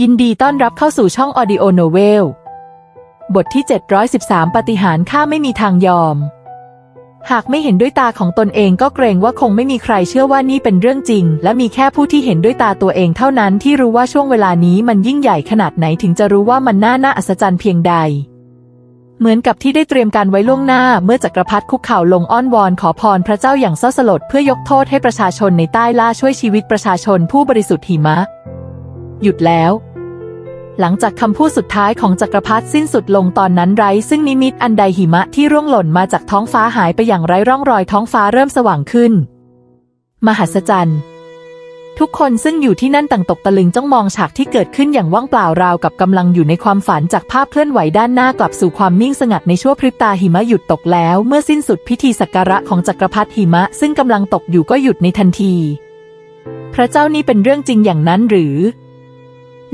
ยินดีต้อนรับเข้าสู่ช่อง Audio Novel บทที่ 713 ปฏิหารข้าไม่มีทางยอม หากไม่เห็นด้วยตาของตนเองก็เกรงว่าคงไม่มีใครเชื่อว่านี่เป็นเรื่องจริง และมีแค่ผู้ที่เห็นด้วยตาตัวเองเท่านั้นที่รู้ว่าช่วงเวลานี้มันยิ่งใหญ่ขนาดไหนถึงจะรู้ว่ามันน่าน่าอัศจรรย์เพียงใด เหมือนกับที่ได้เตรียมการไว้ล่วงหน้า เมื่อจักรพรรดิคุกเข่าลงอ้อนวอนขอพรพระเจ้าอย่างเศร้าสลดเพื่อยกโทษให้ประชาชนในใต้ล่าช่วยชีวิตประชาชนผู้บริสุทธิ์หิมะ หยุดแล้ว หลังจากคำพูดสุดท้ายของจักรพรรดิสิ้นสุดลงตอนนั้นไร้ ซึ่งนิมิตอันใดหิมะที่ร่วงหล่นมาจากท้องฟ้าหายไปอย่างไร้ร่องรอยท้องฟ้าเริ่มสว่างขึ้น มหัศจรรย์ทุกคนซึ่งอยู่ที่นั่นต่างตกตะลึงจ้องมองฉากที่เกิดขึ้นอย่างว่างเปล่าราวกับกำลังอยู่ในความฝันจากภาพเคลื่อนไหวด้านหน้ากลับสู่ความนิ่งสงัดในชั่วพริบตาหิมะหยุดตกแล้ว เมื่อสิ้นสุดพิธีสักการะของจักรพรรดิหิมะซึ่งกำลังตกอยู่ก็หยุดในทันที พระเจ้านี่เป็นเรื่องจริงอย่างนั้นหรือ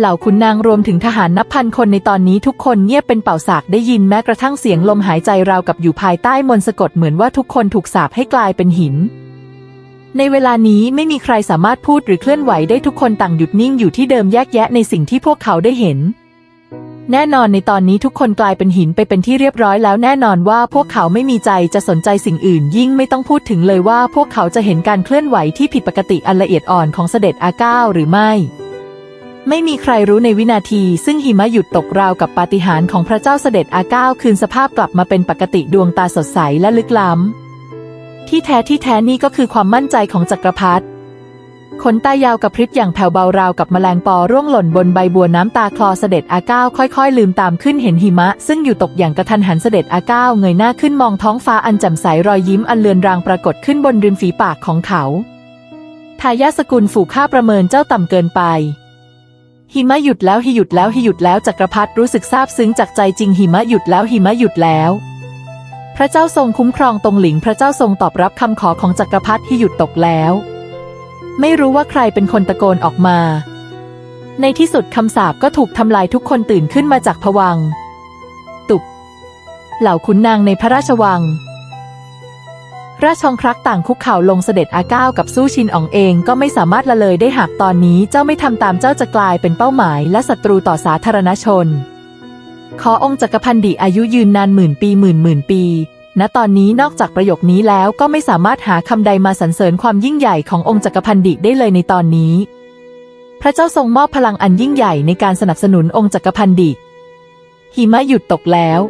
เหล่าขุนนางรวมถึงทหารนับพันคนในตอนนี้ทุกคนเงียบเป็นเป่าสากได้ยินแม้กระทั่งเสียงลมหายใจราวกับอยู่ภายใต้มนต์สะกดเหมือนว่าทุกคนถูกสาปให้กลายเป็นหิน ในเวลานี้ไม่มีใครสามารถพูดหรือเคลื่อนไหวได้ทุกคนต่างหยุดนิ่งอยู่ที่เดิมแยกแยะในสิ่งที่พวกเขาได้เห็น แน่นอนในตอนนี้ทุกคนกลายเป็นหินไปเป็นที่เรียบร้อยแล้วแน่นอนว่าพวกเขาไม่มีใจจะสนใจสิ่งอื่น ยิ่งไม่ต้องพูดถึงเลยว่าพวกเขาจะเห็นการเคลื่อนไหวที่ผิดปกติอันละเอียดอ่อนของเสด็จอาก้าหรือไม่ ไม่มีใครรู้ในวินาทีซึ่งหิมะหยุดตกราวกับปาฏิหาริย์ของพระเจ้าเสด็จอาก้าวคืนสภาพกลับมาเป็นปกติดวงตาสดใสและลึกล้ำ ที่แท้ที่แท้นี่ก็คือความมั่นใจของจักรพรรดิขนตายาวกับพริบอย่างแผ่วเบาราวกับแมลงปอร่วงหล่นบนใบบัวน้ำตาคลอเสด็จอาก้าวค่อยๆ ลืมตามขึ้นเห็นหิมะ ซึ่งอยู่ตกอย่างกระทันหันเสด็จอาก้าวเงยหน้าขึ้นมองท้องฟ้าอันแจ่มใสรอยยิ้มอันเลือนรางปรากฏขึ้นบนริมฝีปากของเขาทายาสกุลฝูข้าประเมินเจ้าต่ำเกินไป หิมะหยุดแล้วหิหยุดแล้วหิหยุดแล้วจักรพรรดิรู้สึกซาบซึ้งจากใจจริงหิมะหยุดแล้วหิมะหยุดแล้ว พระเจ้าทรงคุ้มครองตรงหลิงพระเจ้าทรงตอบรับคำขอของจักรพรรดิที่หยุดตกแล้ว ไม่รู้ว่าใครเป็นคนตะโกนออกมา ในที่สุดคำสาปก็ถูกทำลายทุกคนตื่นขึ้นมาจากผวัง ตุบเหล่าขุนนางในพระราชวัง ราชองครักษ์ต่างคุกเข่าลงเสด็จอาก้าวกับสู้ชินอองเองก็ไม่สามารถละเลยได้หากตอนนี้เจ้าไม่ทำตามเจ้าจะกลายเป็นเป้าหมายและศัตรูต่อสาธารณชน ขอองค์จักรพันดิอายุยืนนานหมื่นปีหมื่นหมื่นปี ณตอนนี้นอกจากประโยคนี้แล้วก็ไม่สามารถหาคำใดมาสรรเสริญความยิ่งใหญ่ขององค์จักรพันดิได้เลยในตอนนี้ พระเจ้าทรงมอบพลังอันยิ่งใหญ่ในการสนับสนุนองค์จักรพันดิหิมะหยุดตกแล้ว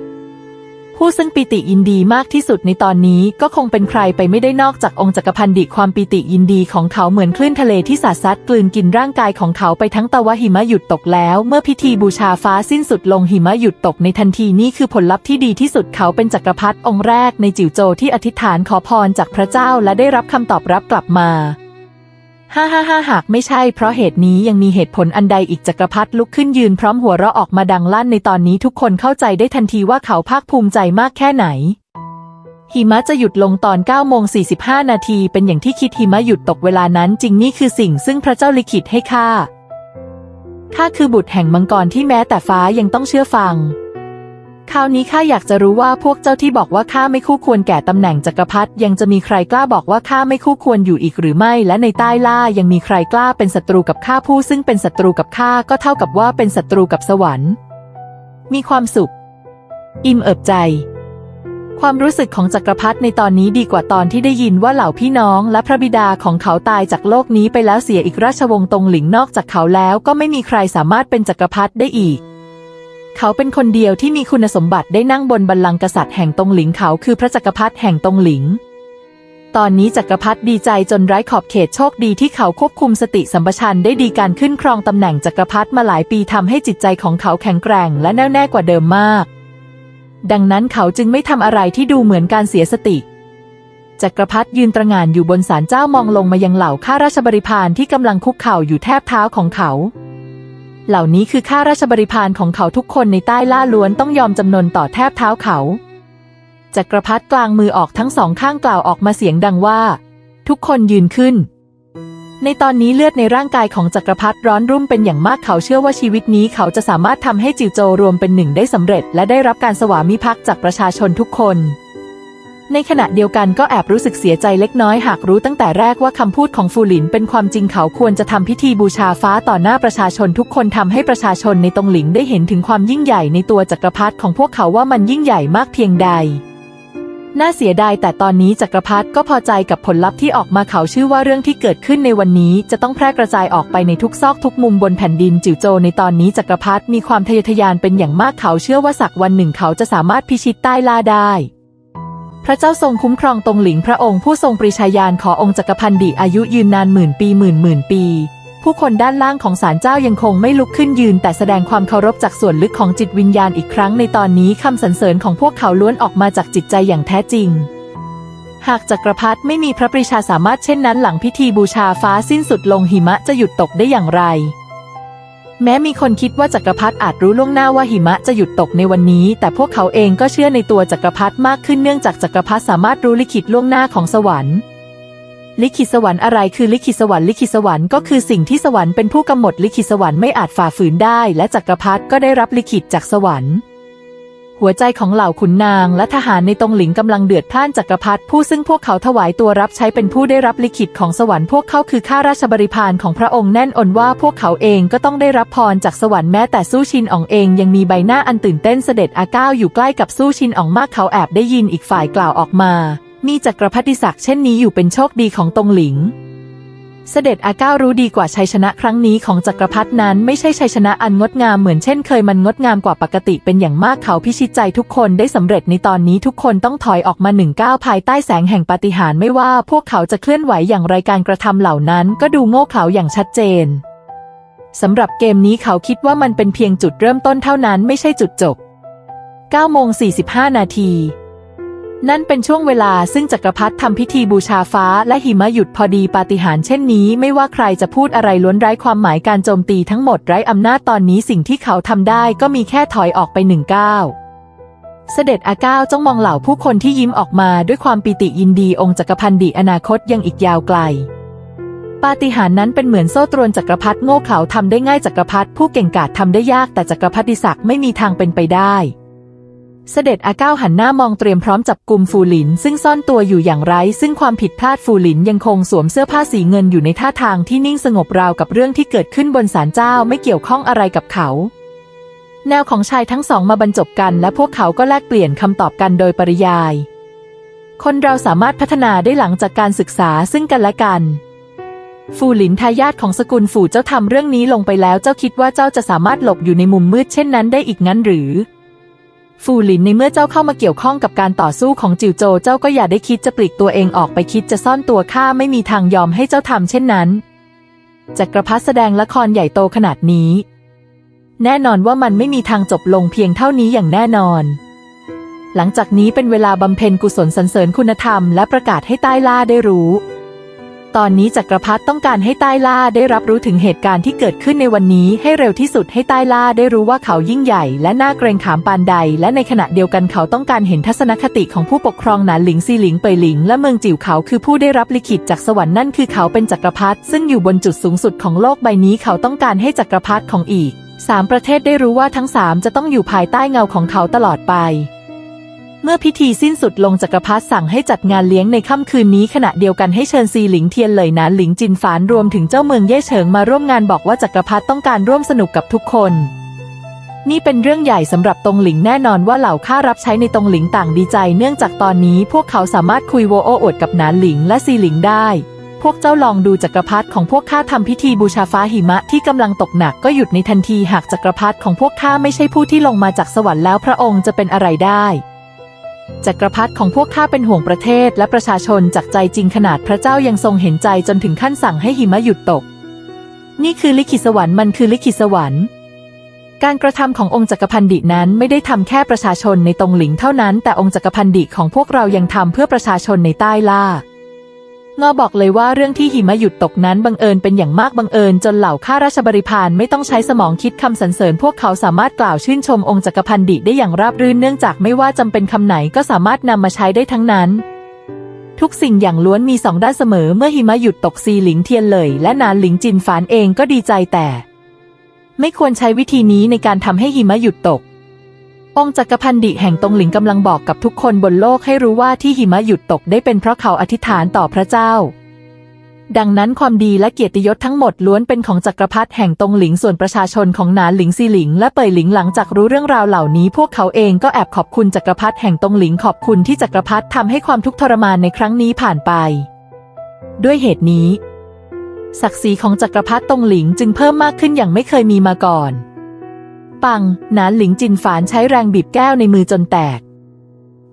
ผู้ซึ่งปิติยินดีมากที่สุดในตอนนี้ก็คงเป็นใครไปไม่ได้นอกจากองค์จักรพันดิความปิติยินดีของเขาเหมือนคลื่นทะเลที่สาดซัดกลืนกินร่างกายของเขาไปทั้งตะวะหิมะหยุดตกแล้ว เมื่อพิธีบูชาฟ้าสิ้นสุดลงหิมะหยุดตกในทันทีนี่คือผลลัพธ์ที่ดีที่สุดเขาเป็นจักรพรรดิองค์แรกในจิ๋วโจที่อธิษฐานขอพรจากพระเจ้าและได้รับคำตอบรับกลับมา ฮ่าฮ่าฮ่าหากไม่ใช่เพราะเหตุนี้ยังมีเหตุผลอันใดอีกจักรพรรดิลุกขึ้นยืนพร้อมหัวเราะออกมาดังลั่นในตอนนี้ทุกคนเข้าใจได้ทันทีว่าเขาภาคภูมิใจมากแค่ไหน หิมะจะหยุดลงตอน9โมง45 นาทีเป็นอย่างที่คิดหิมะหยุดตกเวลานั้นจริงนี่คือสิ่งซึ่งพระเจ้าลิขิตให้ข้าข้าคือบุตรแห่งมังกรที่แม้แต่ฟ้ายังต้องเชื่อฟัง คราวนี้ข้าอยากจะรู้ว่าพวกเจ้าที่บอกว่าข้าไม่คู่ควรแก่ตำแหน่งจักรพรรดิยังจะมีใครกล้าบอกว่าข้าไม่คู่ควรอยู่อีกหรือไม่ และในใต้ล่ายังมีใครกล้าเป็นศัตรูกับข้าผู้ซึ่งเป็นศัตรูกับข้าก็เท่ากับว่าเป็นศัตรูกับสวรรค์ มีความสุข อิ่มเอิบใจ ความรู้สึกของจักรพรรดิในตอนนี้ดีกว่าตอนที่ได้ยินว่าเหล่าพี่น้องและพระบิดาของเขาตายจากโลกนี้ไปแล้วเสียอีกราชวงศ์ตรงหลิงนอกจากเขาแล้วก็ไม่มีใครสามารถเป็นจักรพรรดิได้อีก เขาเป็นคนเดียวที่มีคุณสมบัติได้นั่งบนบัลลังก์กษัตริย์แห่งตรงหลิงเขาคือพระจักรพรรดิแห่งตรงหลิง ตอนนี้จักรพรรดิดีใจจนไร้ขอบเขตโชคดีที่เขาควบคุมสติสัมปชัญญะได้ดีการขึ้นครองตำแหน่งจักรพรรดิมาหลายปีทำให้จิตใจของเขาแข็งแกร่งและแน่วแน่กว่าเดิมมาก ดังนั้นเขาจึงไม่ทำอะไรที่ดูเหมือนการเสียสติจักรพรรดิยืนตระหง่านอยู่บนศาลเจ้ามองลงมายังเหล่าข้าราชบริพารที่กำลังคุกเข่าอยู่แทบเท้าของเขา เหล่านี้คือข้าราชบริพารของเขาทุกคนในใต้ล่าล้วนต้องยอมจำนนต่อแทบเท้าเขาจักรพรรดิกลางมือออกทั้งสองข้างกล่าวออกมาเสียงดังว่า ทุกคนยืนขึ้น ในตอนนี้เลือดในร่างกายของจักรพรรดิร้อนรุ่มเป็นอย่างมากเขาเชื่อว่าชีวิตนี้เขาจะสามารถทำให้จิวโจรวมเป็นหนึ่งได้สำเร็จ และได้รับการสวามิภักดิ์จากประชาชนทุกคน ในขณะเดียวกันก็แอบรู้สึกเสียใจเล็กน้อยหากรู้ตั้งแต่แรกว่าคำพูดของฟูหลินเป็นความจริงเขาควรจะทำพิธีบูชาฟ้าต่อหน้าประชาชนทุกคนทำให้ประชาชนในตรงหลิงได้เห็นถึงความยิ่งใหญ่ในตัวจักรพรรดิของพวกเขาว่ามันยิ่งใหญ่มากเพียงใดน่าเสียดายแต่ตอนนี้จักรพรรดิก็พอใจกับผลลัพธ์ที่ออกมาเขาชื่อว่าเรื่องที่เกิดขึ้นในวันนี้ จะต้องแพร่กระจายออกไปในทุกซอกทุกมุมบนแผ่นดินจิ๋วโจในตอนนี้จักรพรรดิมีความทะเยอทะยานเป็นอย่างมากเขาเชื่อว่าสักวันหนึ่งเขาจะสามารถพิชิตใต้ล่าได้ พระเจ้าทรงคุ้มครองตรงหลิงพระองค์ผู้ทรงปรีชาญาณขอองค์จักรพันดิอายุยืนนานหมื่นปีหมื่นหมื่นปี ผู้คนด้านล่างของศาลเจ้ายังคงไม่ลุกขึ้นยืน แต่แสดงความเคารพจากส่วนลึกของจิตวิญญาณอีกครั้งในตอนนี้คำสรรเสริญของพวกเขาล้วนออกมาจากจิตใจอย่างแท้จริง หากจักรพรรดิไม่มีพระปรีชาสามารถเช่นนั้น หลังพิธีบูชาฟ้าสิ้นสุดลงหิมะจะหยุดตกได้อย่างไร แม้มีคนคิดว่าจักรพรรดิอาจรู้ล่วงหน้าว่าหิมะจะหยุดตกในวันนี้ แต่พวกเขาเองก็เชื่อในตัวจักรพรรดิมากขึ้นเนื่องจากจักรพรรดิสามารถรู้ลิขิตล่วงหน้าของสวรรค์ ลิขิตสวรรค์อะไรคือลิขิตสวรรค์ลิขิตสวรรค์ก็คือสิ่งที่สวรรค์เป็นผู้กำหนดลิขิตสวรรค์ไม่อาจฝ่าฝืนได้ และจักรพรรดิก็ได้รับลิขิตจากสวรรค์ หัวใจของเหล่าขุนนางและทหารในตรงหลิงกำลังเดือดพล่านจักรพรรดิผู้ซึ่งพวกเขาถวายตัวรับใช้เป็นผู้ได้รับลิขิตของสวรรค์พวกเขาคือข้าราชบริพารของพระองค์แน่นอนว่าพวกเขาเองก็ต้องได้รับพรจากสวรรค์แม้แต่สู้ชินอ๋องเองยังมีใบหน้าอันตื่นเต้นเสด็จอาก้าวอยู่ใกล้กับสู้ชินอ๋องมากเขาแอบได้ยินอีกฝ่ายกล่าวออกมา มีจักรพรรดิศักดิ์เช่นนี้อยู่เป็นโชคดีของตรงหลิง เสด็จอาก้ารู้ดีกว่าชัยชนะครั้งนี้ของจักรพรรดินั้นไม่ใช่ชัยชนะอันงดงามเหมือนเช่นเคยมันงดงามกว่าปกติเป็นอย่างมากเขาพิชิตใจทุกคนได้สำเร็จในตอนนี้ทุกคนต้องถอยออกมาหนึ่งก้าวภายใต้แสงแห่งปาฏิหาริย์ไม่ว่าพวกเขาจะเคลื่อนไหวอย่างไรการกระทำเหล่านั้น ก็ดูโง่เขลาอย่างชัดเจนสำหรับเกมนี้เขาคิดว่ามันเป็นเพียงจุดเริ่มต้นเท่านั้นไม่ใช่จุดจบ9โมง45 นาที นั่นเป็นช่วงเวลาซึ่งจักรพรรดิทำพิธีบูชาฟ้าและหิมะหยุดพอดีปาฏิหาริย์เช่นนี้ ไม่ว่าใครจะพูดอะไรล้วนไร้ความหมายการโจมตีทั้งหมดไร้อำนาจตอนนี้สิ่งที่เขาทำได้ก็มีแค่ถอยออกไปหนึ่งก้าวเสด็จอาก้าวจ้องมองเหล่าผู้คนที่ยิ้มออกมาด้วยความปิติยินดีองค์จักรพันดิอนาคตยังอีกยาวไกล ปาฏิหาริย์นั้นเป็นเหมือนโซ่ตรวนจักรพรรดิโง่เขลาทำได้ง่ายจักรพรรดิผู้เก่งกาจทำได้ยากแต่จักรพรรดิศักดิ์ไม่มีทางเป็นไปได้ เสด็จอาก้าวหันหน้ามองเตรียมพร้อมจับกลุ่มฟูหลิน ซึ่งซ่อนตัวอยู่อย่างไร้ซึ่งความผิดพลาดฟูหลินยังคงสวมเสื้อผ้าสีเงินอยู่ในท่าทางที่นิ่งสงบราวกับเรื่องที่เกิดขึ้นบนศาลเจ้าไม่เกี่ยวข้องอะไรกับเขา แนวของชายทั้งสองมาบรรจบกัน และพวกเขาก็แลกเปลี่ยนคำตอบกันโดยปริยาย คนเราสามารถพัฒนาได้หลังจากการศึกษาซึ่งกันและกันฟูหลินทายาทของสกุลฝูเจ้าทำเรื่องนี้ลงไปแล้วเจ้าคิดว่าเจ้าจะสามารถหลบอยู่ในมุมมืดเช่นนั้นได้อีกงั้นหรือ ฟูหลินในเมื่อเจ้าเข้ามาเกี่ยวข้องกับการต่อสู้ของจิวโจเจ้าก็อย่าได้คิดจะปลีกตัวเองออกไปคิดจะซ่อนตัวข้าไม่มีทางยอมให้เจ้าทำเช่นนั้นจักรพรรดิแสดงละครใหญ่โตขนาดนี้ แน่นอนว่ามันไม่มีทางจบลงเพียงเท่านี้อย่างแน่นอน หลังจากนี้เป็นเวลาบำเพ็ญกุศลสรรเสริญคุณธรรมและประกาศให้ใต้ล่าได้รู้ ตอนนี้จักรพรรดิต้องการให้ใต้ล่าได้รับรู้ถึงเหตุการณ์ที่เกิดขึ้นในวันนี้ให้เร็วที่สุดให้ใต้ล่าได้รู้ว่าเขายิ่งใหญ่ และน่าเกรงขามปานใด และในขณะเดียวกันเขาต้องการเห็นทัศนคติของผู้ปกครองหนานหลิงซีหลิงเปยหลิง และเมืองจิ๋วเขาคือผู้ได้รับลิขิตจากสวรรค์นั่นคือเขาเป็นจักรพรรดิซึ่งอยู่บนจุดสูงสุดของโลกใบนี้เขาต้องการให้จักรพรรดิของอีกสามประเทศได้รู้ว่าทั้งสามจะต้องอยู่ภายใต้เงาของเขาตลอดไป เมื่อพิธีสิ้นสุดลงจักรพรรดิสั่งให้จัดงานเลี้ยงในค่ำคืนนี้ขณะเดียวกันให้เชิญซีหลิงเทียนเหลยหนานหลิงจินฝานรวมถึงเจ้าเมืองเย่เฉิงมาร่วมงานบอกว่าจักรพรรดิต้องการร่วมสนุกกับทุกคน นี่เป็นเรื่องใหญ่สำหรับตงหลิงแน่นอนว่าเหล่าข้ารับใช้ในตงหลิงต่างดีใจ เนื่องจากตอนนี้พวกเขาสามารถคุยโวโออวดกับหนานหลิงและซีหลิงได้ พวกเจ้าลองดูจักรพรรดิของพวกข้าทำพิธีบูชาฟ้าหิมะที่กำลังตกหนักก็หยุดในทันทีหากจักรพรรดิของพวกข้าไม่ใช่ผู้ที่ลงมาจากสวรรค์แล้วพระองค์จะเป็นอะไรได้ จักรพรรดิของพวกข้าเป็นห่วงประเทศและประชาชนจากใจจริงขนาดพระเจ้ายังทรงเห็นใจจนถึงขั้นสั่งให้หิมะหยุดตก นี่คือลิขิตสวรรค์มันคือลิขิตสวรรค์การกระทำขององค์จักรพันดินั้นไม่ได้ทำแค่ประชาชนในตรงหลิงเท่านั้น แต่องค์จักรพันดิของพวกเรายังทำเพื่อประชาชนในใต้ล่า งอบอกเลยว่าเรื่องที่หิมะหยุดตกนั้นบังเอิญเป็นอย่างมากบังเอิญจนเหล่าข้าราชบริพารไม่ต้องใช้สมองคิดคำสรรเสริญ พวกเขาสามารถกล่าวชื่นชมองค์จักรพันดิได้อย่างราบรื่นเนื่องจากไม่ว่าจำเป็นคำไหนก็สามารถนำมาใช้ได้ทั้งนั้น ทุกสิ่งอย่างล้วนมีสองด้านเสมอเมื่อหิมะหยุดตกซีหลิงเทียนเลย และนานหลิงจินฝานเองก็ดีใจแต่ ไม่ควรใช้วิธีนี้ในการทำให้หิมะหยุดตก องค์จักรพันดิแห่งตงหลิงกำลังบอกกับทุกคนบนโลกให้รู้ว่าที่หิมะหยุดตกได้เป็นเพราะเขาอธิษฐานต่อพระเจ้า ดังนั้นความดีและเกียรติยศทั้งหมดล้วนเป็นของจักรพรรดิแห่งตงหลิงส่วนประชาชนของหนานหลิงซีหลิงและเป่ยหลิงหลังจากรู้เรื่องราวเหล่านี้ พวกเขาเองก็แอบขอบคุณจักรพรรดิแห่งตงหลิงขอบคุณที่จักรพรรดิทำให้ความทุกข์ทรมานในครั้งนี้ผ่านไป ด้วยเหตุนี้ ศักดิ์ศรีของจักรพรรดิตงหลิงจึงเพิ่มมากขึ้นอย่างไม่เคยมีมาก่อน ปัง หนานหลิงจินฝานใช้แรงบีบแก้วในมือจนแตก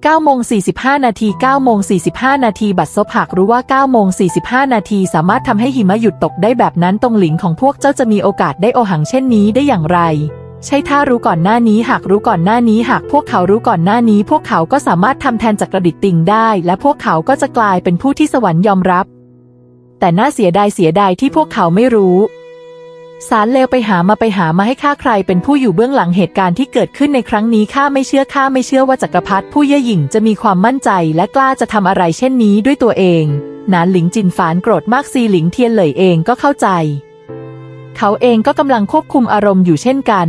9โมง45 นาที9โมง45 นาทีบัตรซบหากรู้ว่า9โมง45 นาทีสามารถทำให้หิมะหยุดตกได้แบบนั้นตรงหลิงของพวกเจ้าจะมีโอกาสได้โอหังเช่นนี้ได้อย่างไร ใช่ถ้ารู้ก่อนหน้านี้หากรู้ก่อนหน้านี้หากพวกเขารู้ก่อนหน้านี้ พวกเขาก็สามารถทำแทนจักรดิตติงได้ และพวกเขาก็จะกลายเป็นผู้ที่สวรรค์ยอมรับ แต่น่าเสียดายเสียดายที่พวกเขาไม่รู้ สารเลวไปหามาไปหามาให้ข้าใครเป็นผู้อยู่เบื้องหลังเหตุการณ์ที่เกิดขึ้นในครั้งนี้ข้าไม่เชื่อข้าไม่เชื่อว่าจักรพรรดิผู้เย่อหยิ่งจะมีความมั่นใจและกล้าจะทำอะไรเช่นนี้ด้วยตัวเองนานหลิงจินฝานโกรธมากซีหลิงเทียนเหลยเองก็เข้าใจ เขาเองก็กำลังควบคุมอารมณ์อยู่เช่นกัน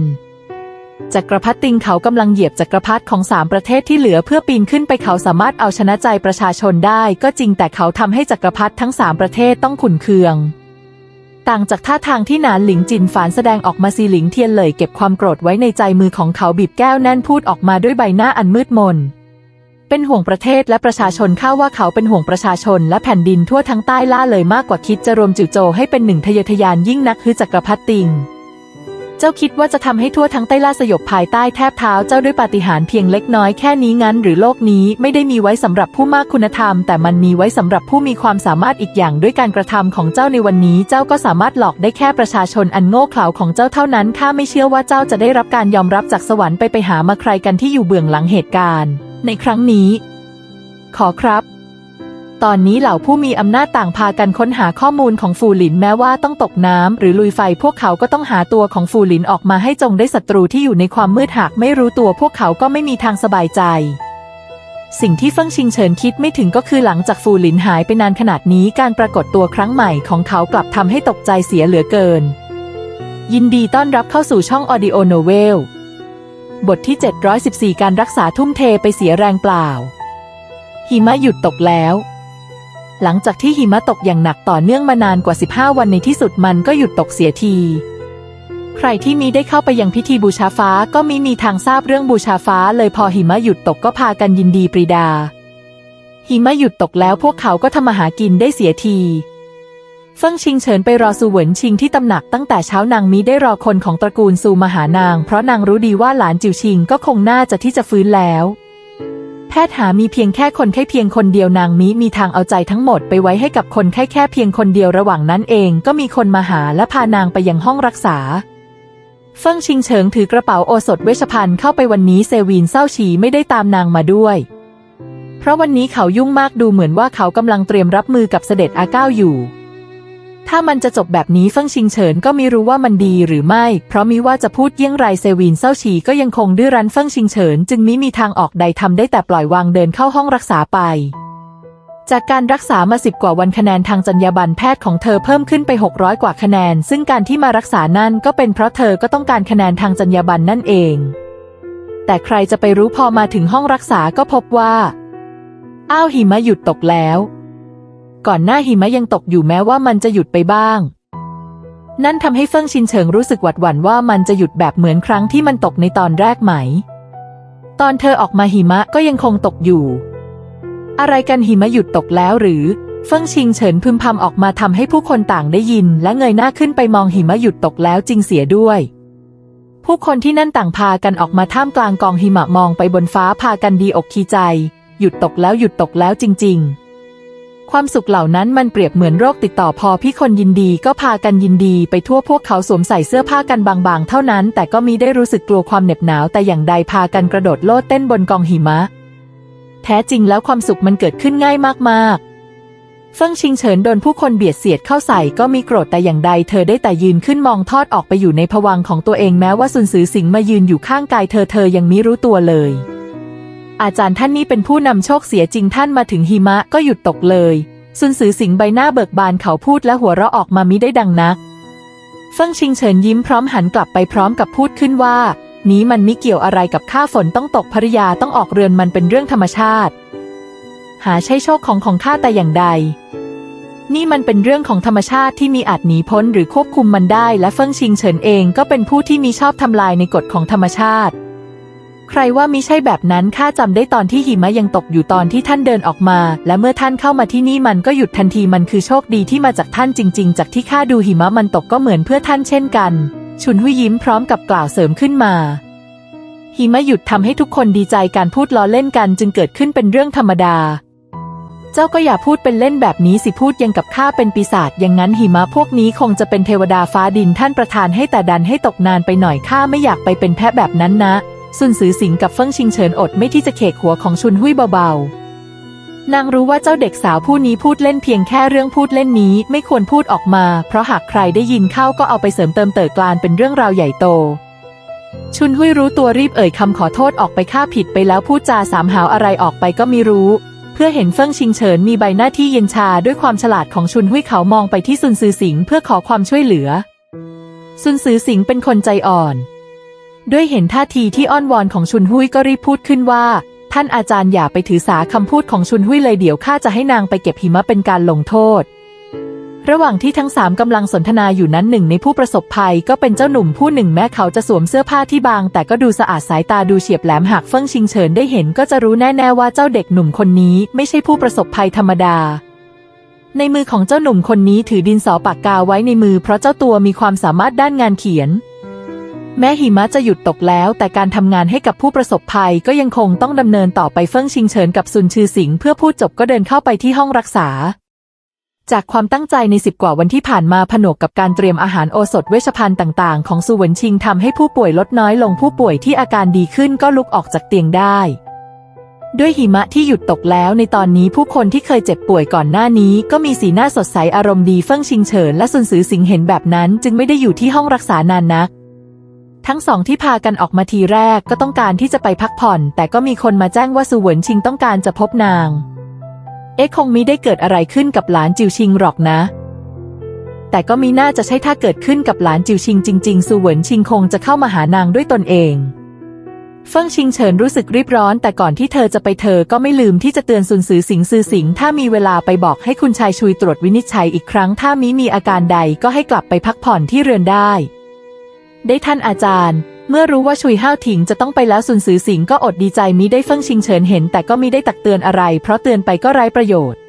จักรพรรดิติงเขากำลังเหยียบจักรพรรดิของสามประเทศที่เหลือเพื่อปีนขึ้นไปเขาสามารถเอาชนะใจประชาชนได้ ก็จริงแต่เขาทำให้จักรพรรดิทั้งสามประเทศต้องขุนเคือง ต่างจากท่าทางที่หนานหลิงจินฝานแสดงออกมาซีหลิงเทียนเลยเก็บความโกรธไว้ในใจมือของเขาบีบแก้วแน่นพูดออกมาด้วยใบหน้าอันมืดมน เป็นห่วงประเทศและประชาชนข้าว่าเขาเป็นห่วงประชาชนและแผ่นดินทั่วทั้งใต้ล่าเลยมากกว่าคิดจะรวมจิวโจให้เป็นหนึ่งทะเยอทะยานยิ่งนักคือจักรพรรดิติง เจ้าคิดว่าจะทำให้ทั่วทั้งใต้ล่าสยบภายใต้แทบเท้าเจ้าด้วยปาฏิหาริย์เพียงเล็กน้อยแค่นี้งั้น หรือโลกนี้ไม่ได้มีไว้สำหรับผู้มากคุณธรรม แต่มันมีไว้สำหรับผู้มีความสามารถอีกอย่างด้วยการกระทำของเจ้าในวันนี้เจ้าก็สามารถหลอกได้แค่ประชาชนอันโง่เขลาของเจ้าเท่านั้นข้าไม่เชื่อว่าเจ้าจะได้รับการยอมรับจากสวรรค์ไปไปหามาใครกันที่อยู่เบื้องหลังเหตุการณ์ ในครั้งนี้ ขอครับ ตอนนี้เหล่าผู้มีอำนาจต่างพากันค้นหาข้อมูลของฟูหลินแม้ว่าต้องตกน้ำหรือลุยไฟพวกเขาก็ต้องหาตัวของฟูหลินออกมาให้จงได้ศัตรูที่อยู่ในความมืดหากไม่รู้ตัวพวกเขาก็ไม่มีทางสบายใจ สิ่งที่เฟิ่งชิงเฉินคิดไม่ถึงก็คือหลังจากฟูหลินหายไปนานขนาดนี้การปรากฏตัวครั้งใหม่ของเขากลับทำให้ตกใจเสียเหลือเกิน ยินดีต้อนรับเข้าสู่ช่อง Audio Novel บทที่ 714 การรักษาทุ่มเทไปเสียแรงเปล่าหิมะหยุดตกแล้ว หลังจากที่หิมะตกอย่างหนักต่อเนื่องมานานกว่า 15 วันในที่สุดมันก็หยุดตกเสียที ใครที่มีได้เข้าไปยังพิธีบูชาฟ้าก็มิมีทางทราบเรื่องบูชาฟ้า เลยพอหิมะหยุดตกก็พากันยินดีปรีดา หิมะหยุดตกแล้วพวกเขาก็ทำมาหากินได้เสียทีเฟิ่งชิงเฉินไปรอซูเหวินชิงที่ตำหนักตั้งแต่เช้านางมีได้รอคนของตระกูลซูมาหานาง เพราะนางรู้ดีว่าหลานจิวชิงก็คงน่าจะที่จะฟื้นแล้ว ทย์หามีเพียงแค่คนไข้เพียงคนเดียวนางมีมีทางเอาใจทั้งหมดไปไว้ให้กับคนไข้แค่เพียงคนเดียวระหว่างนั้นเอง ก็มีคนมาหาและพานางไปยังห้องรักษาเฟิ่งชิงเฉิงถือกระเป๋าโอสถเวชภัณฑ์เข้าไปวันนี้เซวีนเศร้าฉีไม่ได้ตามนางมาด้วย เพราะวันนี้เขายุ่งมากดูเหมือนว่าเขากำลังเตรียมรับมือกับเสด็จอาเก้าอยู่ ถ้ามันจะจบแบบนี้เฟิ่งชิงเฉินก็ไม่รู้ว่ามันดีหรือไม่ เพราะมิว่าจะพูดเยี่ยงไรเซวีนเศร้าฉีก็ยังคงดื้อรั้นเฟิ่งชิงเฉินจึงมิมีทางออกใดทำได้แต่ปล่อยวางเดินเข้าห้องรักษาไปจากการรักษามาสิบกว่าวันคะแนนทางจรรยาบรรณแพทย์ของเธอเพิ่มขึ้นไป 600 กว่าคะแนน ซึ่งการที่มารักษานั่นก็เป็นเพราะเธอก็ต้องการคะแนนทางจรรยาบรรณนั่นเอง แต่ใครจะไปรู้พอมาถึงห้องรักษาก็พบว่า อ้าวหิมะหยุดตกแล้ว ก่อนหน้าหิมะยังตกอยู่แม้ว่ามันจะหยุดไปบ้าง นั่นทำให้เฟิ่งชินเฉิงรู้สึกหวัดหวั่นว่ามันจะหยุดแบบเหมือนครั้งที่มันตกในตอนแรกไหม ตอนเธอออกมาหิมะก็ยังคงตกอยู่ อะไรกันหิมะหยุดตกแล้วหรือ เฟิ่งชิงเฉินพึมพำออกมาทำให้ผู้คนต่างได้ยิน และเงยหน้าขึ้นไปมองหิมะหยุดตกแล้วจริงเสียด้วยผู้คนที่นั่นต่างพากันออกมาท่ามกลางกองหิมะมองไปบนฟ้าพากันดีอกทีใจ หยุดตกแล้วหยุดตกแล้วจริง ๆ ความสุขเหล่านั้นมันเปรียบเหมือนโรคติดต่อพอพี่คนยินดีก็พากันยินดีไปทั่วพวกเขาสวมใส่เสื้อผ้ากันบางๆ เท่านั้น แต่ก็มีได้รู้สึกกลัวความเหน็บหนาวแต่อย่างใดพากันกระโดดโลดเต้นบนกองหิมะ แท้จริงแล้วความสุขมันเกิดขึ้นง่ายมากๆเฟิ่งชิงเฉินโดนผู้คนเบียดเสียดเข้าใส่ก็มีโกรธแต่อย่างใด เธอได้แต่ยืนขึ้นมองทอดออกไปอยู่ในภวังของตัวเองแม้ว่าซุนซือสิงมายืนอยู่ข้างกายเธอเธอยังมิรู้ตัวเลย อาจารย์ท่านนี้เป็นผู้นำโชคเสียจริงท่านมาถึงหิมะก็หยุดตกเลยซุนซือสิงใบหน้าเบิกบานเขาพูดและหัวเราะออกมามิได้ดังนักเฟิ่งชิงเฉินยิ้มพร้อมหันกลับไปพร้อมกับพูดขึ้นว่า นี้มันไม่เกี่ยวอะไรกับข้าฝนต้องตกภริยาต้องออกเรือนมันเป็นเรื่องธรรมชาติ หาใช่โชคของของข้าแต่อย่างใด นี่มันเป็นเรื่องของธรรมชาติที่มีอาจหนีพ้นหรือควบคุมมันได้ และเฟิ่งชิงเฉินเองก็เป็นผู้ที่มีชอบทำลายในกฎของธรรมชาติ ใครว่ามิใช่แบบนั้นข้าจำได้ตอนที่หิมะยังตกอยู่ตอนที่ท่านเดินออกมา และเมื่อท่านเข้ามาที่นี่มันก็หยุดทันทีมันคือโชคดีที่มาจากท่านจริง ๆ จากที่ข้าดูหิมะมันตกก็เหมือนเพื่อท่านเช่นกัน ชุนหุยยิ้มพร้อมกับกล่าวเสริมขึ้นมาหิมะหยุดทำให้ทุกคนดีใจการพูดล้อเล่นกันจึงเกิดขึ้นเป็นเรื่องธรรมดา เจ้าก็อย่าพูดเป็นเล่นแบบนี้สิพูดยังกับข้าเป็นปีศาจอย่างนั้นหิมะพวกนี้คงจะเป็นเทวดาฟ้าดินท่านประทานให้แต่ดันให้ตกนานไปหน่อยข้าไม่อยากไปเป็นแพะแบบนั้นนะ ซุนซือสิงกับเฟิ่งชิงเฉินอดไม่ที่จะเขกหัวของชุนหุยเบาๆ นางรู้ว่าเจ้าเด็กสาวผู้นี้พูดเล่นเพียงแค่เรื่องพูดเล่นนี้ไม่ควรพูดออกมา เพราะหากใครได้ยินเข้าก็เอาไปเสริมเติมเติร์กลานเป็นเรื่องราวใหญ่โต ชุนหุยรู้ตัวรีบเอ่ยคำขอโทษออกไปข้าผิดไปแล้วพูดจาสามหาวอะไรออกไปก็ไม่รู้ เพื่อเห็นเฟิ่งชิงเฉินมีใบหน้าที่เย็นชาด้วยความฉลาดของชุนหุยเขามองไปที่ซุนซือสิงเพื่อขอความช่วยเหลือซุนซือสิงเป็นคนใจอ่อน ด้วยเห็นท่าทีที่อ้อนวอนของชุนหุยก็รีบพูดขึ้นว่า ท่านอาจารย์อย่าไปถือสาคำพูดของชุนหุยเลยเดี๋ยวข้าจะให้นางไปเก็บหิมะเป็นการลงโทษ ระหว่างที่ทั้งสามกำลังสนทนาอยู่นั้นหนึ่งในผู้ประสบภัยก็เป็นเจ้าหนุ่มผู้หนึ่งแม้เขาจะสวมเสื้อผ้าที่บาง แต่ก็ดูสะอาดสายตาดูเฉียบแหลมหากเฟิ่งชิงเฉินได้เห็นก็จะรู้แน่ๆว่าเจ้าเด็กหนุ่มคนนี้ไม่ใช่ผู้ประสบภัยธรรมดาในมือของเจ้าหนุ่มคนนี้ถือดินสอปากกาไว้ในมือเพราะเจ้าตัวมีความสามารถด้านงานเขียน แม้หิมะจะหยุดตกแล้ว แต่การทำงานให้กับผู้ประสบภัยก็ยังคงต้องดำเนินต่อไปเฟิ่งชิงเฉินกับซุนชื่อสิงเพื่อพูดจบก็เดินเข้าไปที่ห้องรักษา จากความตั้งใจในสิบกว่าวันที่ผ่านมาผนวกกับการเตรียมอาหารโอสถเวชภัณฑ์ต่างๆ ของสุเหวินชิงทำให้ผู้ป่วยลดน้อยลงผู้ป่วยที่อาการดีขึ้นก็ลุกออกจากเตียงได้ด้วยหิมะที่หยุดตกแล้วในตอนนี้ผู้คนที่เคยเจ็บป่วยก่อนหน้านี้ ก็มีสีหน้าสดใสอารมณ์ดีเฟิ่งชิงเฉินและซุนซือสิงเห็นแบบนั้น จึงไม่ได้อยู่ที่ห้องรักษานานนัก ทั้งสองที่พากันออกมาทีแรกก็ต้องการที่จะไปพักผ่อน แต่ก็มีคนมาแจ้งว่าสุเหวินชิงต้องการจะพบนาง เอ๊ะคงมิได้เกิดอะไรขึ้นกับหลานจิวชิงหรอกนะ แต่ก็มีน่าจะใช่ถ้าเกิดขึ้นกับหลานจิวชิงจริงๆสุเหวินชิงคงจะเข้ามาหานางด้วยตนเองเฟิ่งชิงเฉินรู้สึกรีบร้อน แต่ก่อนที่เธอจะไปเธอก็ไม่ลืมที่จะเตือนซุนซือสิงซือสิง ถ้ามีเวลาไปบอกให้คุณชายชุยตรวจวินิจฉัยอีกครั้ง ถ้ามิมีอาการใดก็ให้กลับไปพักผ่อนที่เรือนได้ ได้ท่านอาจารย์ เมื่อรู้ว่าชุยห้าวถิงจะต้องไปแล้วซุนซือสิงก็อดดีใจมิได้เฟิ่งชิงเฉินเห็น แต่ก็มิได้ตักเตือนอะไร เพราะเตือนไปก็ไร้ประโยชน์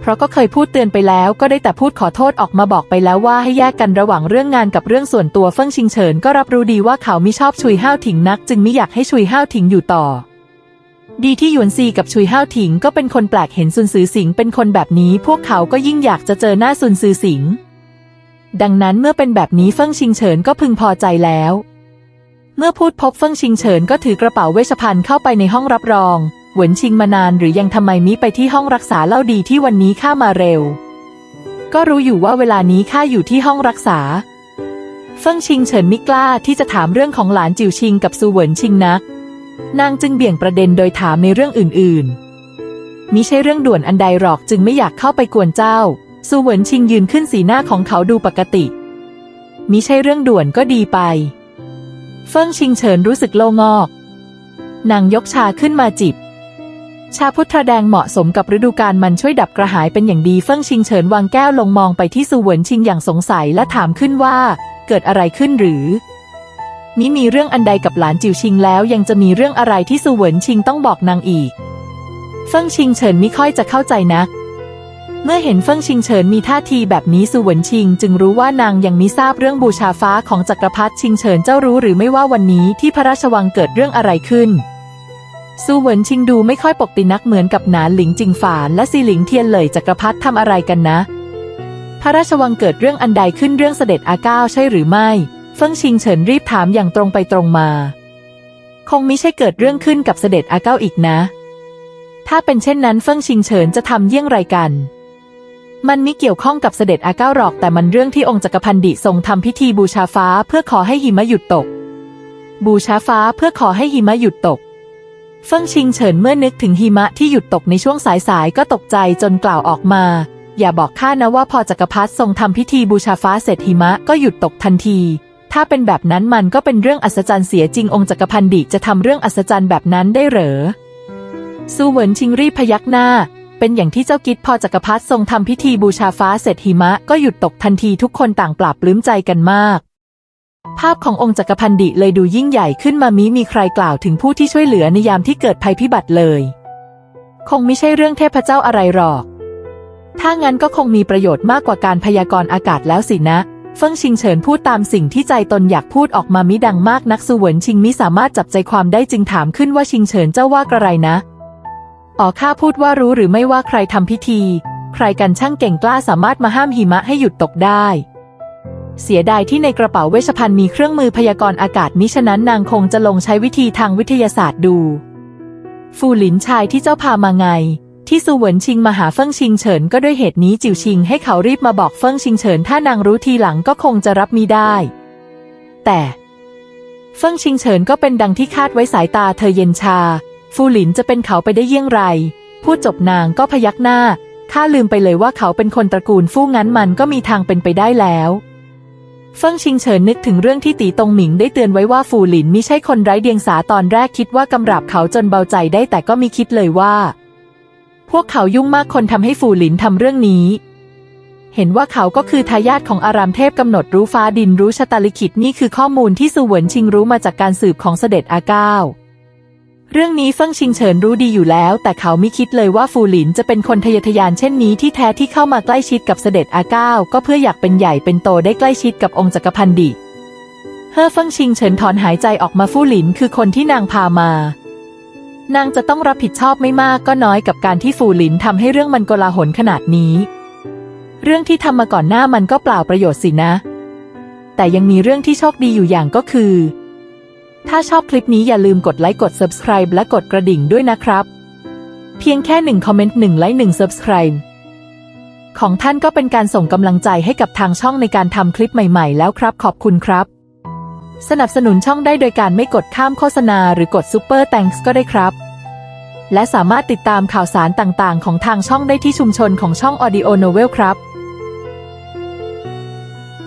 เพราะก็เคยพูดเตือนไปแล้วก็ได้แต่พูดขอโทษออกมาบอกไปแล้วว่าให้แยกกันระหว่างเรื่องงานกับเรื่องส่วนตัวเฟิ่งชิงเฉินก็รับรู้ดีว่าเขามิชอบชุยห้าวถิงนัก จึงม่อยากให้ชุยห้าวถิงอยู่ต่อดีที่หยวนซีกับชุยห้าวถิงก็เป็นคนแปลกเห็นซุนซือสิงเป็นคนแบบนี้ พวกเขาก็ยิ่งอยากจะเจอหน้าซุนซือสิง ดังนั้นเมื่อเป็นแบบนี้เฟิ่งชิงเฉินก็พึงพอใจแล้ว เมื่อพูดพบเฟิ่งชิงเฉินก็ถือกระเป๋าเวชภัณฑ์เข้าไปในห้องรับรองเหวินชิงมานานหรือยังทำไมมิไปที่ห้องรักษาเล่าดีที่วันนี้ข้ามาเร็ว ก็รู้อยู่ว่าเวลานี้ข้าอยู่ที่ห้องรักษา เฟิ่งชิงเฉินไม่กล้าที่จะถามเรื่องของหลานจิวชิงกับซูเหวินชิงนัก นางจึงเบี่ยงประเด็นโดยถามในเรื่องอื่นๆมิใช่เรื่องด่วนอันใดหรอกจึงไม่อยากเข้าไปกวนเจ้า ซูเหวินชิงยืนขึ้นสีหน้าของเขาดูปกติ มิใช่เรื่องด่วนก็ดีไป เฟิ่งชิงเฉินรู้สึกโล่งอกนางยกชาขึ้นมาจิบ ชาพุทราแดงเหมาะสมกับฤดูกาลมันช่วยดับกระหายเป็นอย่างดีเฟิ่งชิงเฉินวางแก้วลงมองไปที่ซูเหวินชิงอย่างสงสัยและถามขึ้นว่า เกิดอะไรขึ้นหรือมิมีเรื่องอันใดกับหลานจิวชิงแล้วยังจะมีเรื่องอะไรที่ซูเหวินชิงต้องบอกนางอีก เฟิ่งชิงเฉินไม่ค่อยจะเข้าใจนัก เมื่อเห็นเฟิ่งชิงเฉินมีท่าทีแบบนี้ซูเหวินชิง จึงรู้ว่านางยังมิทราบเรื่องบูชาฟ้าของจักรพรรดิชิงเฉินเจ้ารู้หรือไม่ว่าวันนี้ที่พระราชวังเกิดเรื่องอะไรขึ้นซูเหวินชิงดูไม่ค่อยปกตินักเหมือนกับหนานหลิงจิงฝานและซีหลิงเทียนเลยจักรพรรดิทำอะไรกันนะ พระราชวังเกิดเรื่องอันใดขึ้นเรื่องเสด็จอาก้าวใช่หรือไม่ เฟิ่งชิงเฉินรีบถามอย่างตรงไปตรงมา คงมิใช่เกิดเรื่องขึ้นกับเสด็จอาเก้าอีกนะ ถ้าเป็นเช่นนั้นเฟิ่งชิงเฉินจะทำเยี่ยงไรกัน มันไม่เกี่ยวข้องกับเสด็จอาเก้าหรอกแต่มันเรื่องที่องค์จักรพันดิทรงทำพิธีบูชาฟ้าเพื่อขอให้หิมะหยุดตก บูชาฟ้าเพื่อขอให้หิมะหยุดตก เฟิ่งชิงเฉินเมื่อนึกถึงหิมะที่หยุดตกในช่วงสายๆก็ตกใจจนกล่าวออกมา อย่าบอกข้านะว่าพอจักรพรรดิทรงทำพิธีบูชาฟ้าเสร็จหิมะก็หยุดตกทันที ถ้าเป็นแบบนั้นมันก็เป็นเรื่องอัศจรรย์เสียจริงองค์จักรพันดิจะทำเรื่องอัศจรรย์แบบนั้นได้เหรอซูเหวินชิงรีพยักหน้า เป็นอย่างที่เจ้ากิดพอจักรพรรดิทรงทำพิธีบูชาฟ้าเสร็จหิมะก็หยุดตกทันทีทุกคนต่างปราบปลื้มใจกันมาก ภาพขององค์จักรพันดิเลยดูยิ่งใหญ่ขึ้นมามิมีใครกล่าวถึงผู้ที่ช่วยเหลือในยามที่เกิดภัยพิบัติเลย คงไม่ใช่เรื่องเทพเจ้าอะไรหรอก ถ้างั้นก็คงมีประโยชน์มากกว่าการพยากรณ์อากาศแล้วสินะเฟิ่งชิงเฉินพูดตามสิ่งที่ใจตนอยากพูดออกมามิดังมากนักสุเหวินชิงมิสามารถจับใจความได้จึงถามขึ้นว่าชิงเฉินเจ้าว่ากระไรนะ อ๋อข้าพูดว่ารู้หรือไม่ว่าใครทำพิธี ใครกันช่างเก่งกล้าสามารถมาห้ามหิมะให้หยุดตกได้ เสียดายที่ในกระเป๋าเวชภัณฑ์มีเครื่องมือพยากรณ์อากาศมิฉะนั้นนางคงจะลงใช้วิธีทางวิทยาศาสตร์ดู ฟูหลินชายที่เจ้าพามาไง ที่ซูเหวินชิงมาหาเฟิ่งชิงเฉินก็ด้วยเหตุนี้จิวชิงให้เขารีบมาบอกเฟิ่งชิงเฉินถ้านางรู้ทีหลังก็คงจะรับมีได้ แต่เฟิ่งชิงเฉินก็เป็นดังที่คาดไว้สายตาเธอเย็นชา ฟูหลินจะเป็นเขาไปได้เยี่ยงไร พูดจบนางก็พยักหน้า ข้าลืมไปเลยว่าเขาเป็นคนตระกูลฟู่งั้นมันก็มีทางเป็นไปได้แล้วเฟิ่งชิงเฉินนึกถึงเรื่องที่ตีตงหมิงได้เตือนไว้ว่าฟูหลินมิใช่คนไร้เดียงสาตอนแรกคิดว่ากำราบเขาจนเบาใจได้แต่ก็มีคิดเลยว่า พวกเขายุ่งมากคนทำให้ฟูหลินทำเรื่องนี้ เห็นว่าเขาก็คือทายาทของอารามเทพกำหนดรู้ฟ้าดินรู้ชะตาลิขิตนี่คือข้อมูลที่สุเหวินชิงรู้มาจากการสืบของเสด็จอาเก้า เรื่องนี้เฟิ่งชิงเฉินรู้ดีอยู่แล้ว แต่เขาไม่คิดเลยว่าฟูหลินจะเป็นคนทะเยอทะยานเช่นนี้ที่แท้ที่เข้ามาใกล้ชิดกับเสด็จอาเก้าก็เพื่ออยากเป็นใหญ่เป็นโตได้ใกล้ชิดกับองค์จักรพันดิเฮ่อเฟิ่งชิงเฉินถอนหายใจออกมาฟูหลินคือคนที่นางพามานางจะต้องรับผิดชอบไม่มากก็น้อยกับการที่ฟูหลินทำให้เรื่องมันโกลาหลขนาดนี้ เรื่องที่ทำมาก่อนหน้ามันก็เปล่าประโยชน์สินะ แต่ยังมีเรื่องที่โชคดีอยู่อย่างก็คือ ถ้าชอบคลิปนี้อย่าลืมกดไลค์กด subscribe และกดกระดิ่งด้วยนะครับ เพียงแค่หนึ่งคอมเมนต์หนึ่งไลค์หนึ่ง subscribe ของท่านก็เป็นการส่งกำลังใจให้กับทางช่องในการทำคลิปใหม่ ๆ แล้วครับ ขอบคุณครับ สนับสนุนช่องได้โดยการไม่กดข้ามโฆษณาหรือกด Super Thanks ก็ได้ครับ และสามารถติดตามข่าวสารต่างๆ ของทางช่องได้ที่ชุมชนของช่อง Audio Novel ครับ